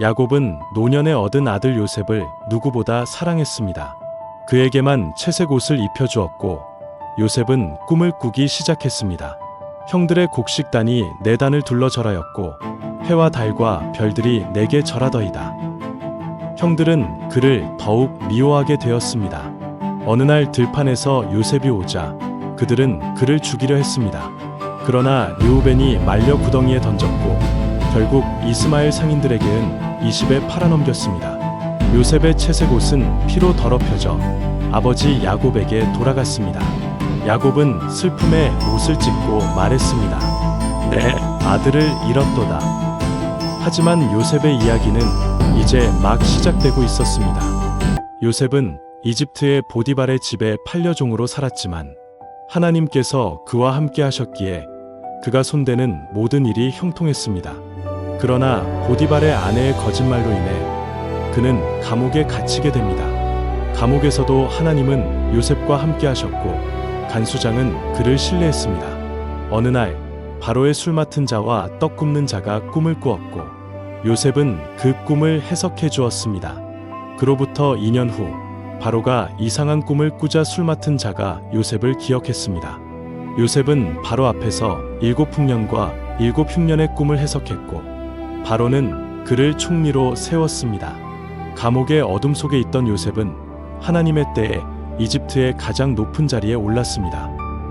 야곱은 노년에 얻은 아들 요셉을 누구보다 사랑했습니다. 그에게만 채색 옷을 입혀주었고 요셉은 꿈을 꾸기 시작했습니다. 형들의 곡식단이 네 단을 둘러 절하였고 해와 달과 별들이 내게 절하더이다. 형들은 그를 더욱 미워하게 되었습니다. 어느 날 들판에서 요셉이 오자 그들은 그를 죽이려 했습니다. 그러나 르우벤이 말려 구덩이에 던졌고 결국 이스마엘 상인들에게는 20에 팔아넘겼습니다. 요셉의 채색 옷은 피로 더럽혀져 아버지 야곱에게 돌아갔습니다. 야곱은 슬픔에 옷을 찢고 말했습니다. 내 아들을 잃었도다. 하지만 요셉의 이야기는 이제 막 시작되고 있었습니다. 요셉은 이집트의 보디발의 집에 판려종으로 살았지만 하나님께서 그와 함께 하셨기에 그가 손대는 모든 일이 형통했습니다. 그러나 보디발의 아내의 거짓말로 인해 그는 감옥에 갇히게 됩니다. 감옥에서도 하나님은 요셉과 함께 하셨고 간수장은 그를 신뢰했습니다. 어느 날 바로의 술 맡은 자와 떡 굽는 자가 꿈을 꾸었고 요셉은 그 꿈을 해석해 주었습니다. 그로부터 2년 후 바로가 이상한 꿈을 꾸자 술 맡은 자가 요셉을 기억했습니다. 요셉은 바로 앞에서 일곱 풍년과 일곱 흉년의 꿈을 해석했고 바로는 그를 총리로 세웠습니다. 감옥의 어둠 속에 있던 요셉은 하나님의 때에 이집트의 가장 높은 자리에 올랐습니다.